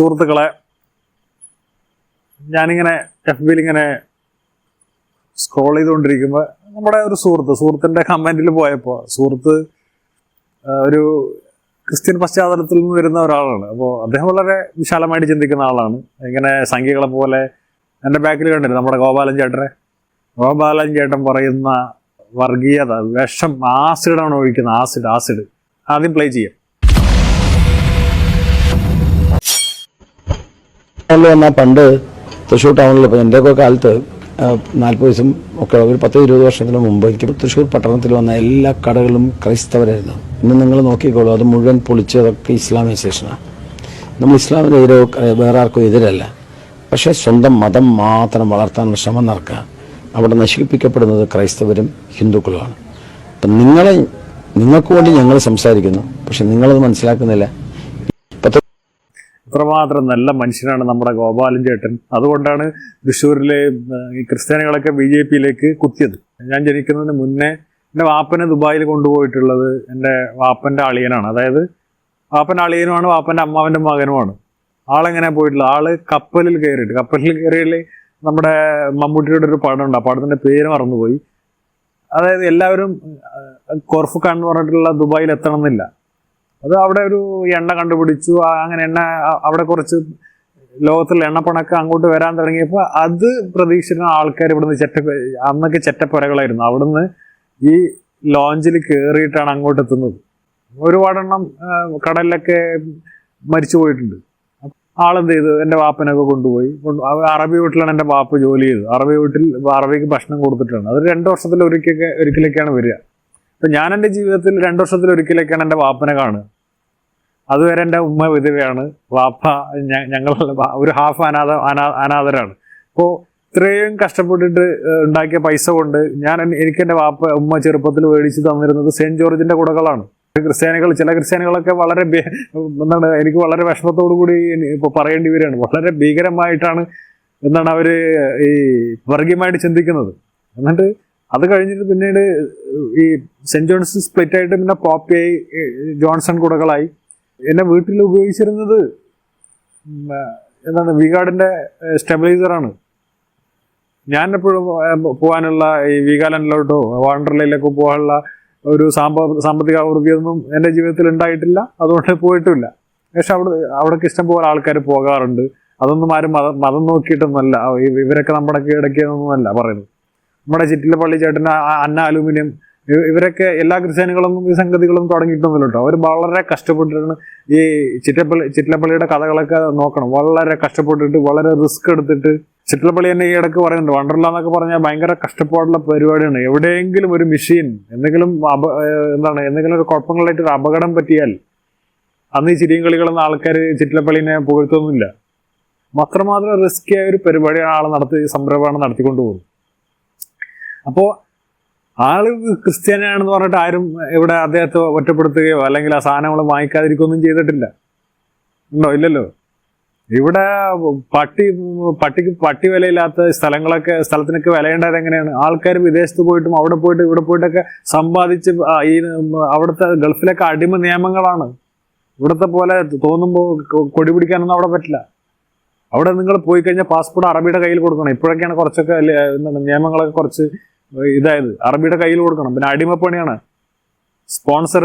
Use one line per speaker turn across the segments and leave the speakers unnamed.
സുഹൃത്തുക്കളെ ഞാനിങ്ങനെ എഫ് ബിയിൽ ഇങ്ങനെ സ്ക്രോൾ ചെയ്തുകൊണ്ടിരിക്കുമ്പോൾ നമ്മുടെ ഒരു സുഹൃത്ത് സുഹൃത്തിന്റെ കമന്റിൽ പോയപ്പോൾ സുഹൃത്ത് ഒരു ക്രിസ്ത്യൻ പശ്ചാത്തലത്തിൽ നിന്ന് വരുന്ന ഒരാളാണ്. അപ്പോൾ അദ്ദേഹം വളരെ വിശാലമായിട്ട് ചിന്തിക്കുന്ന ആളാണ്. ഇങ്ങനെ സംഖ്യകളെ പോലെ എന്റെ ബാക്കിൽ കണ്ടിരുന്നു നമ്മുടെ ഗോപാലൻ ചേട്ടനെ? ഗോപാലൻ ചേട്ടൻ പറയുന്ന വർഗീയത വിഷം ആസിഡാണ് ഒഴിക്കുന്നത് ആസിഡ് ആസിഡ് ആദ്യം പ്ലേ ചെയ്യാം.
വന്നാൽ പണ്ട് തൃശ്ശൂർ ടൗണിൽ ഇപ്പോൾ എന്റെയൊക്കെ കാലത്ത് നാൽപ്പത് വയസ്സും ഒക്കെ ഒരു പത്ത് ഇരുപത് വർഷത്തിന് മുമ്പ് എനിക്ക് തൃശ്ശൂർ പട്ടണത്തിൽ വന്ന എല്ലാ കടകളും ക്രൈസ്തവരായിരുന്നു. ഇന്ന് നിങ്ങൾ നോക്കിക്കോളൂ അത് മുഴുവൻ പൊളിച്ചതൊക്കെ ഇസ്ലാമൈസേഷനാണ് നമ്മൾ ഇസ്ലാമിനെതിരെ വേറെ ആർക്കും എതിരല്ല. പക്ഷേ സ്വന്തം മതം മാത്രം വളർത്താനുള്ള ശ്രമം നടക്കുക. അവിടെ നശിപ്പിക്കപ്പെടുന്നത് ക്രൈസ്തവരും ഹിന്ദുക്കളുമാണ്. അപ്പം നിങ്ങളെ നിങ്ങൾക്ക് വേണ്ടി ഞങ്ങൾ സംസാരിക്കുന്നു. പക്ഷെ നിങ്ങളത് മനസ്സിലാക്കുന്നില്ല.
ഇത്രമാത്രം നല്ല മനുഷ്യനാണ് നമ്മുടെ ഗോപാലൻ ചേട്ടൻ. അതുകൊണ്ടാണ് തൃശ്ശൂരിലെ ഈ ക്രിസ്ത്യാനികളൊക്കെ ബി ജെ പിയിലേക്ക് കുത്തിയത്. ഞാൻ ജനിക്കുന്നതിന് മുന്നേ എന്റെ വാപ്പനെ ദുബായിൽ കൊണ്ടുപോയിട്ടുള്ളത് എന്റെ വാപ്പന്റെ അളിയനാണ്. അതായത് വാപ്പന്റെ അളിയനുമാണ് വാപ്പന്റെ അമ്മാവന്റെ മകനുമാണ്. ആളെങ്ങനെ പോയിട്ടുള്ളത് ആൾ കപ്പലിൽ കയറിയിട്ട് കപ്പലിൽ കയറിയിൽ നമ്മുടെ മമ്മൂട്ടിയുടെ ഒരു പടമുണ്ട്. ആ പടത്തിന്റെ പേര് മറന്നുപോയി. അതായത് എല്ലാവരും കോർഫുഖാൻ എന്ന് പറഞ്ഞിട്ടുള്ള ദുബായിൽ എത്തണം എന്നില്ല അത് അവിടെ ഒരു എണ്ണ കണ്ടുപിടിച്ചു. അങ്ങനെ എണ്ണ അവിടെ കുറച്ച് ലോകത്തിൽ എണ്ണപ്പണക്കം അങ്ങോട്ട് വരാൻ തുടങ്ങിയപ്പോൾ അത് പ്രതീക്ഷിക്കുന്ന ആൾക്കാർ ഇവിടുന്ന് ചെറ്റ അന്നൊക്കെ ചെറ്റപ്പുരകളായിരുന്നു. അവിടുന്ന് ഈ ലോഞ്ചിൽ കയറിയിട്ടാണ് അങ്ങോട്ട് എത്തുന്നത്. ഒരുപാടെണ്ണം കടലിലൊക്കെ മരിച്ചു പോയിട്ടുണ്ട്. ആളെന്ത് ചെയ്തു? എന്റെ വാപ്പനൊക്കെ കൊണ്ടുപോയി. കൊണ്ടു അറബി വീട്ടിലാണ് എന്റെ വാപ്പ് ജോലി ചെയ്തത്. അറബി വീട്ടിൽ അറബിക്ക് ഭക്ഷണം കൊടുത്തിട്ടാണ്. അത് രണ്ട് വർഷത്തിൽ ഒരിക്കലൊക്കെ ഒരിക്കലൊക്കെയാണ് വരിക. അപ്പൊ ഞാൻ എന്റെ ജീവിതത്തിൽ രണ്ടു വർഷത്തിൽ ഒരിക്കലൊക്കെയാണ് എന്റെ വാപ്പനെ കാണുക. അതുവരെ എന്റെ ഉമ്മ വിധവയാണ്. വാപ്പ ഞങ്ങൾ ഒരു ഹാഫ് അനാഥ അനാ- അനാഥരാണ്. അപ്പോൾ ഇത്രയും കഷ്ടപ്പെട്ടിട്ട് ഉണ്ടാക്കിയ പൈസ കൊണ്ട് ഞാൻ എനിക്ക് എന്റെ വാപ്പ ഉമ്മ ചെറുപ്പത്തിൽ മേടിച്ച് തന്നിരുന്നത് സെന്റ് ജോർജിന്റെ കുടകളാണ്. ക്രിസ്ത്യാനികൾ ചില ക്രിസ്ത്യാനികളൊക്കെ വളരെ എന്താണ് എനിക്ക് വളരെ വിഷമത്തോടു കൂടി ഇപ്പൊ പറയേണ്ടി വരികയാണ്. വളരെ ഭീകരമായിട്ടാണ് എന്താണ് അവർ ഈ വർഗീയമായിട്ട് ചിന്തിക്കുന്നത്. എന്നിട്ട് അത് കഴിഞ്ഞിട്ട് പിന്നീട് ഈ സെന്റ് ജോൺസ് സ്പ്ലിറ്റ് ആയിട്ട് പിന്നെ പോപ്പിയായി ജോൺസൺ കുടകളായി. എന്നെ വീട്ടിൽ ഉപയോഗിച്ചിരുന്നത് എന്താണ് വിഗാർഡിന്റെ സ്റ്റെബിലൈസറാണ് ഞാൻ എപ്പോഴും പോകാനുള്ള ഈ വീഗാലൻഡിലോട്ടോ വാണ്ടർലയിലേക്കോ പോകാനുള്ള ഒരു സാമ്പ സാമ്പത്തിക ആവൃത്തിയൊന്നും എന്റെ ജീവിതത്തിൽ ഉണ്ടായിട്ടില്ല. അതുകൊണ്ട് പോയിട്ടുമില്ല പക്ഷെ അവിടെ അവിടേക്ക് ഇഷ്ടം പോലെ ആൾക്കാർ പോകാറുണ്ട്. അതൊന്നും ആരും മതം മതം നോക്കിയിട്ടൊന്നുമല്ല. ഇവരൊക്കെ നമ്മുടെ ഇടയ്ക്കൊന്നുമല്ല പറയുന്നത്. നമ്മുടെ ചിറ്റിലപ്പള്ളി ചേട്ടൻ അന്ന അലൂമിനിയം ഇവ- ഇവരൊക്കെ എല്ലാ ക്രിസ്ത്യാനികളും ഈ സംഗതികളും തുടങ്ങിയിട്ടൊന്നുമില്ല കേട്ടോ. അവർ വളരെ കഷ്ടപ്പെട്ടിട്ടാണ് ഈ ചിറ്റപ്പള്ളി ചിറ്റിലപ്പള്ളിയുടെ കഥകളൊക്കെ നോക്കണം. വളരെ കഷ്ടപ്പെട്ടിട്ട് വളരെ റിസ്ക് എടുത്തിട്ട്. ചിറ്റിലപ്പള്ളി തന്നെ ഈ ഇടയ്ക്ക് പറയുന്നുണ്ട് വണ്ടർല എന്നൊക്കെ പറഞ്ഞാൽ ഭയങ്കര കഷ്ടപ്പാടുള്ള പരിപാടിയാണ്. എവിടെയെങ്കിലും ഒരു മെഷീൻ എന്തെങ്കിലും അപ എന്താണ് എന്തെങ്കിലും ഒരു കുഴപ്പങ്ങളായിട്ട് ഒരു അപകടം പറ്റിയാൽ അന്ന് ഈ ചിരിയും കളികളൊന്നും ആൾക്കാർ ചിറ്റിലപ്പള്ളിനെ പുകഴ്ത്തൊന്നുമില്ല അത്രമാത്രം റിസ്കി ആയ ഒരു പരിപാടിയാണ് ആൾ നടത്തി സംരംഭമാണ് നടത്തിക്കൊണ്ടു പോകുന്നത് അപ്പോൾ ആൾ ക്രിസ്ത്യാനിയാണെന്ന് പറഞ്ഞിട്ട് ആരും ഇവിടെ അദ്ദേഹത്തെ ഒറ്റപ്പെടുത്തുകയോ അല്ലെങ്കിൽ ആ സാധനങ്ങൾ വാങ്ങിക്കാതിരിക്കുകയൊന്നും ചെയ്തിട്ടില്ല. ഉണ്ടോ? ഇല്ലല്ലോ. ഇവിടെ പട്ടി പട്ടിക്ക് പട്ടി വിലയില്ലാത്ത സ്ഥലങ്ങളൊക്കെ സ്ഥലത്തിനൊക്കെ വിലയേണ്ടത് എങ്ങനെയാണ്? ആൾക്കാർ വിദേശത്ത് പോയിട്ടും അവിടെ പോയിട്ട് ഇവിടെ പോയിട്ടൊക്കെ സമ്പാദിച്ച് ഈ അവിടുത്തെ ഗൾഫിലൊക്കെ അടിമ നിയമങ്ങളാണ്. ഇവിടുത്തെ പോലെ തോന്നുമ്പോൾ കൊടി പിടിക്കാനൊന്നും അവിടെ പറ്റില്ല. അവിടെ നിങ്ങൾ പോയി കഴിഞ്ഞാൽ പാസ്പോർട്ട് അറബിയുടെ കയ്യിൽ കൊടുക്കണം. ഇപ്പോഴൊക്കെയാണ് കുറച്ചൊക്കെ നിയമങ്ങളൊക്കെ കുറച്ച് ഇതായത് അറബിയുടെ കയ്യിൽ കൊടുക്കണം. പിന്നെ അടിമപ്പണിയാണ്. സ്പോൺസർ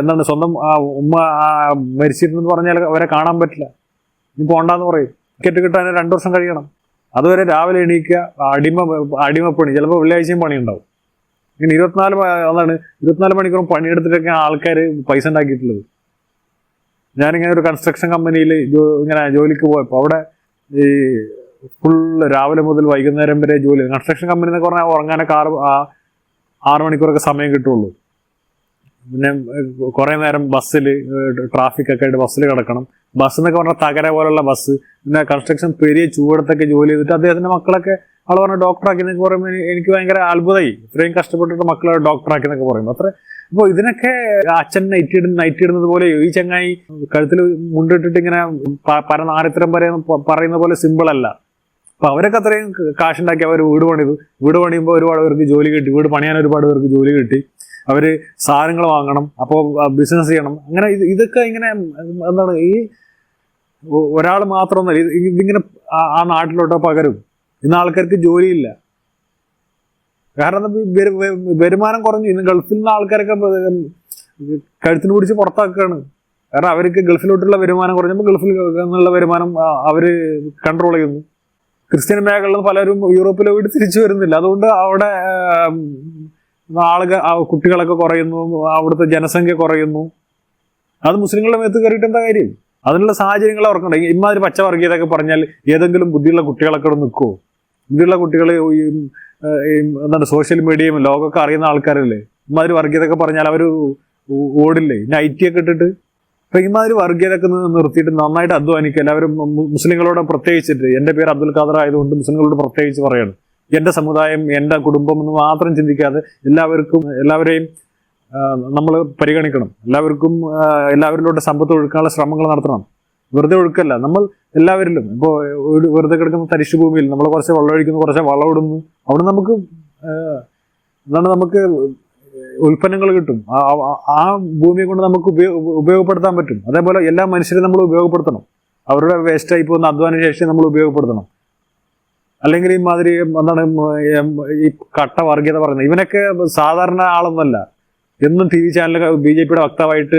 എന്താണ് സ്വന്തം ആ ഉമ്മ ആ മരിച്ചിരുന്നെന്ന് പറഞ്ഞാൽ അവരെ കാണാൻ പറ്റില്ല. നീ പോണ്ടാന്ന് പറയും. ടിക്കറ്റ് കിട്ടാൻ രണ്ടു വർഷം കഴിയണം. അതുവരെ രാവിലെ എണീക്കുക അടിമ അടിമപ്പണി. ചിലപ്പോൾ വെള്ളിയാഴ്ചയും പണി ഉണ്ടാവും ഇങ്ങനെ ഇരുപത്തിനാല് അതാണ് ഇരുപത്തിനാല് മണിക്കൂറും പണിയെടുത്തിട്ടൊക്കെ ആൾക്കാർ പൈസ ഉണ്ടാക്കിയിട്ടുള്ളത്. ഞാനിങ്ങനെ ഒരു കൺസ്ട്രക്ഷൻ കമ്പനിയിൽ ഇങ്ങനെ ജോലിക്ക് പോയപ്പോൾ അവിടെ ഈ ഫുൾ രാവിലെ മുതൽ വൈകുന്നേരം വരെ ജോലി. കൺസ്ട്രക്ഷൻ കമ്പനി എന്നൊക്കെ പറഞ്ഞാൽ ഉറങ്ങാനൊക്കെ ആറ് ആറ് മണിക്കൂറൊക്കെ സമയം കിട്ടുള്ളൂ. പിന്നെ കുറേ നേരം ബസ്സിൽ ട്രാഫിക്കൊക്കെ ആയിട്ട് ബസ്സിൽ കിടക്കണം. ബസ് എന്നൊക്കെ പറഞ്ഞാൽ തകര പോലുള്ള ബസ് പിന്നെ കൺസ്ട്രക്ഷൻ പെരിയ ചൂടത്തൊക്കെ ജോലി ചെയ്തിട്ട് അദ്ദേഹത്തിന്റെ മക്കളൊക്കെ ആൾ പറഞ്ഞ ഡോക്ടറാക്കി എന്നൊക്കെ പറയുമ്പോൾ എനിക്ക് ഭയങ്കര അത്ഭുതമായി ഇത്രയും കഷ്ടപ്പെട്ടിട്ട് മക്കളെ ഡോക്ടറാക്കി എന്നൊക്കെ പറയുമ്പോൾ അത്ര അപ്പോൾ ഇതിനൊക്കെ അച്ഛൻ നൈറ്റ് ഇടുന്ന നൈറ്റ് ഇടുന്നത് പോലെ ഈ ചങ്ങായി കഴുത്തിൽ മുണ്ടിട്ടിട്ട് ഇങ്ങനെ പരനാരിത്രം വരെ പറയുന്ന പോലെ സിമ്പിൾ അല്ല. അപ്പൊ അവരൊക്കെ അത്രയും കാശുണ്ടാക്കി അവർ വീട് പണിതു. വീട് പണിയുമ്പോൾ ഒരുപാട് പേർക്ക് ജോലി കിട്ടി. വീട് പണിയാൻ ഒരുപാട് പേർക്ക് ജോലി കിട്ടി. അവർ സാധനങ്ങൾ വാങ്ങണം. അപ്പോൾ ബിസിനസ് ചെയ്യണം. അങ്ങനെ ഇത് ഇതൊക്കെ ഇങ്ങനെ എന്താണ് ഈ ഒരാൾ മാത്രമൊന്നുമല്ല ഇത് ഇതിങ്ങനെ ആ- നാട്ടിലോട്ടോ പകരും. ഇന്ന് ആൾക്കാർക്ക് ജോലിയില്ല. കാരണം വരുമാനം കുറഞ്ഞു. ഇന്ന് ഗൾഫിൽ നിന്ന് ആൾക്കാരൊക്കെ കഴുത്തിന് പിടിച്ച് പുറത്താക്കുകയാണ് കാരണം അവർക്ക് ഗൾഫിലോട്ടുള്ള വരുമാനം കുറഞ്ഞപ്പോൾ ഗൾഫിൽ നിന്നുള്ള വരുമാനം അവർ കൺട്രോൾ ചെയ്യുന്നു. ക്രിസ്ത്യൻ മേഖലയിൽ പലരും യൂറോപ്പിൽ പോയിട്ട് തിരിച്ചു വരുന്നില്ല. അതുകൊണ്ട് അവിടെ ആളുകൾ കുട്ടികളൊക്കെ കുറയുന്നു അവിടുത്തെ ജനസംഖ്യ കുറയുന്നു. അത് മുസ്ലിങ്ങളുടെ മേത്ത് കയറിയിട്ട് എന്താ കാര്യം? അതിനുള്ള സാഹചര്യങ്ങൾ അവർക്കുണ്ടെങ്കിൽ ഇമാതിരി പച്ചവർഗീയതൊക്കെ പറഞ്ഞാൽ ഏതെങ്കിലും ബുദ്ധിയുള്ള കുട്ടികളൊക്കെ ഇവിടെ നിൽക്കുമോ ബുദ്ധിയുള്ള കുട്ടികൾ എന്താണ് സോഷ്യൽ മീഡിയയും ലോകമൊക്കെ അറിയുന്ന ആൾക്കാരല്ലേ? ഇമാതിരി വർഗീയതൊക്കെ പറഞ്ഞാൽ അവർ ഓടില്ലേ? നൈറ്റിയൊക്കെ ഇട്ടിട്ട് അപ്പൊ ഇമാതിരി വർഗീയതൊക്കെ നിർത്തിയിട്ട് നന്നായിട്ട് അധ്വാനിക്കുക. എല്ലാവരും മുസ്ലിങ്ങളോട് പ്രത്യേകിച്ചിട്ട് എന്റെ പേര് അബ്ദുൽ ഖാദർ ആയതുകൊണ്ട് മുസ്ലിങ്ങളോട് പ്രത്യേകിച്ച് പറയാണ്. എന്റെ സമുദായം എന്റെ കുടുംബം എന്ന് മാത്രം ചിന്തിക്കാതെ എല്ലാവർക്കും എല്ലാവരെയും നമ്മൾ പരിഗണിക്കണം. എല്ലാവർക്കും എല്ലാവരിലോട്ട് സമ്പത്ത് ഒഴുക്കാനുള്ള ശ്രമങ്ങൾ നടത്തണം. വെറുതെ ഒഴുക്കല്ല നമ്മൾ എല്ലാവരിലും. ഇപ്പോൾ ഒരു വെറുതെ കിടക്കുന്ന തരിശു ഭൂമിയിൽ നമ്മൾ കുറച്ച് വെള്ളം ഒഴിക്കുന്നു കുറച്ച് വളം ഇടുന്നു. അവിടെ നമുക്ക് എന്താണ് നമുക്ക് ഉൽപ്പന്നങ്ങൾ കിട്ടും. ആ- ഭൂമിയെ കൊണ്ട് നമുക്ക് ഉപയോഗപ്പെടുത്താൻ പറ്റും. അതേപോലെ എല്ലാ മനുഷ്യരും നമ്മൾ ഉപയോഗപ്പെടുത്തണം. അവരുടെ വേസ്റ്റായി പോകുന്ന അധ്വാന ശേഷി നമ്മൾ ഉപയോഗപ്പെടുത്തണം. അല്ലെങ്കിൽ ഈ മാതിരി എന്താണ് ഈ കട്ട വർഗീയത പറയുന്നത്. ഇവനൊക്കെ സാധാരണ ആളൊന്നുമല്ല. എന്നും ടി വി ചാനലിൽ ബി ജെ പിയുടെ വക്താവായിട്ട്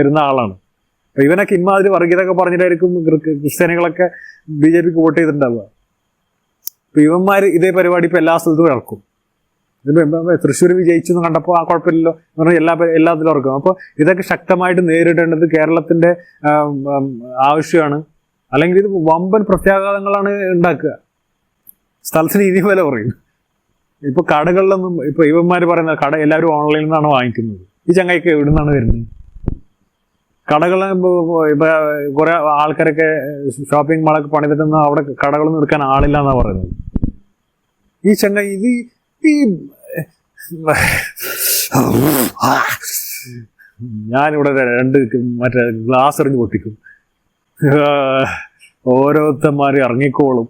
വരുന്ന ആളാണ്. അപ്പൊ ഇവനൊക്കെ ഇമാതിരി വർഗീയതൊക്കെ പറഞ്ഞിട്ടായിരിക്കും ക്രിസ്ത്യാനികളൊക്കെ ബി ജെ പിക്ക് വോട്ട് ചെയ്തിട്ടുണ്ടാവുക. ഇപ്പൊ ഇവന്മാർ ഇതേ പരിപാടി ഇപ്പൊ എല്ലാ സ്ഥലത്തും ഇറക്കും തൃശ്ശൂർ വിജയിച്ചു എന്ന് കണ്ടപ്പോൾ ആ കുഴപ്പമില്ലല്ലോ എന്ന് പറഞ്ഞാൽ എല്ലാ പേ- എല്ലാത്തിലും ഇറക്കും അപ്പോൾ ഇതൊക്കെ ശക്തമായിട്ട് നേരിടേണ്ടത് ആം, ആവശ്യമാണ്. അല്ലെങ്കിൽ ഇത് വമ്പൻ പ്രത്യാഘാതങ്ങളാണ് ഉണ്ടാക്കുക. സ്ഥലത്തിന് ഇനി വില പറയും ഇപ്പൊ കടകളിലൊന്നും ഇപ്പൊ ഇവന്മാര് പറയുന്ന കട എല്ലാവരും ഓൺലൈനിൽ നിന്നാണ് വാങ്ങിക്കുന്നത്. ഈ ചങ്ങായിക്ക് എവിടെ നിന്നാണ് വരുന്നത്? കടകൾ ഇപ്പൊ കുറെ ആൾക്കാരൊക്കെ ഷോപ്പിംഗ് മാളൊക്കെ പണിതിട്ടൊന്നും അവിടെ കടകളൊന്നും എടുക്കാൻ ആളില്ല എന്നാണ് പറയുന്നത്. ഈ ചങ്ങായി ഇത് ഈ ഞാനിവിടെ രണ്ട് മറ്റേ ഗ്ലാസ് എറിഞ്ഞ് പൊട്ടിക്കും. ഓരോരുത്തന്മാർ ഇറങ്ങിക്കോളും.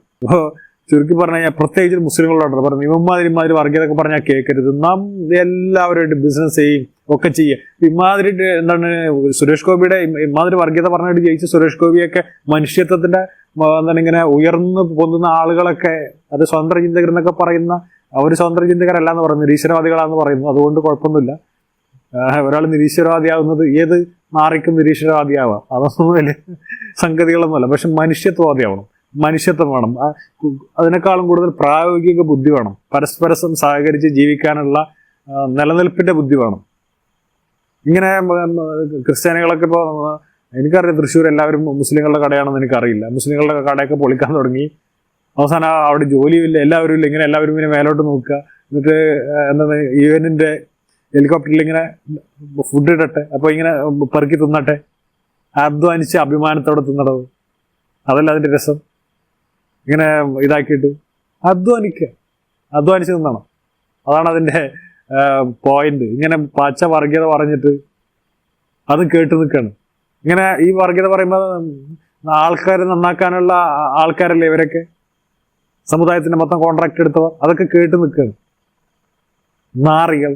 ചുരുക്കി പറഞ്ഞാൽ പ്രത്യേകിച്ച് മുസ്ലിങ്ങളോട് പറഞ്ഞു ഇവന്മാതിരി ഇമാതിരി വർഗീയതൊക്കെ പറഞ്ഞാൽ കേൾക്കരുത് നാം എല്ലാവരുമായിട്ട് ബിസിനസ് ചെയ്യും ഒക്കെ ചെയ്യുക ഇമാതിരി എന്താണ് സുരേഷ് ഗോപിയുടെ ഇമാതിരി വർഗീയത പറഞ്ഞിട്ട് ജയിച്ച സുരേഷ് ഗോപിയൊക്കെ മനുഷ്യത്വത്തിന്റെ എന്താണ് ഇങ്ങനെ ഉയർന്നു പൊന്തുന്ന ആളുകളൊക്കെ അത് സ്വതന്ത്ര ചിന്തകർ എന്നൊക്കെ പറയുന്ന അവർ സ്വതന്ത്ര ചിന്തകരല്ല എന്ന് പറയുന്നു നിരീശ്വരവാദികളാന്ന് പറയുന്നു. അതുകൊണ്ട് കുഴപ്പമൊന്നുമില്ല. ഒരാൾ നിരീശ്വരവാദിയാവുന്നത് ഏത് മാറിക്കും നിരീശ്വരവാദിയാവാം. അതൊന്നും വലിയ സംഗതികളൊന്നുമല്ല. പക്ഷെ മനുഷ്യത്വവാദിയാവണം. മനുഷ്യത്വം വേണം. അതിനേക്കാളും കൂടുതൽ പ്രായോഗിക ബുദ്ധി വേണം. പരസ്പരം സഹകരിച്ച് ജീവിക്കാനുള്ള നിലനിൽപ്പിന്റെ ബുദ്ധി വേണം. ഇങ്ങനെ ക്രിസ്ത്യാനികളൊക്കെ ഇപ്പോൾ എനിക്കറിയാം തൃശ്ശൂർ എല്ലാവരും മുസ്ലിങ്ങളുടെ കടയാണെന്ന് എനിക്കറിയില്ല. മുസ്ലിങ്ങളുടെ കടയൊക്കെ പൊളിക്കാൻ തുടങ്ങി. അവസാനം അവിടെ ജോലിയില്ല എല്ലാവരും ഇല്ല ഇങ്ങനെ എല്ലാവരും ഇങ്ങനെ മേലോട്ട് നോക്കുക. എന്നിട്ട് എന്താണ് ഈവനിന്റെ ഹെലികോപ്റ്ററിൽ ഇങ്ങനെ ഫുഡ് ഇടട്ടെ അപ്പോൾ ഇങ്ങനെ പെറുക്കി തിന്നട്ടെ. അധ്വാനിച്ച് അഭിമാനത്തോടെ തിന്നടവ്. അതല്ല അതിന്റെ രസം. ഇങ്ങനെ ഇതാക്കിയിട്ട് അധ്വാനിക്കുക. അധ്വാനിച്ച് തിന്നണം. അതാണ് അതിന്റെ പോയിന്റ് ഇങ്ങനെ പച്ച വർഗീയത പറഞ്ഞിട്ട് അത് കേട്ട് നിൽക്കാണ്. ഇങ്ങനെ ഈ വർഗീയത പറയുമ്പോൾ ആൾക്കാർ നന്നാക്കാനുള്ള ആൾക്കാരല്ലേ ഇവരൊക്കെ? സമുദായത്തിന്റെ മൊത്തം കോൺട്രാക്ട് എടുത്തവർ അതൊക്കെ കേട്ട് നിൽക്കുകയാണ് നാറികൾ.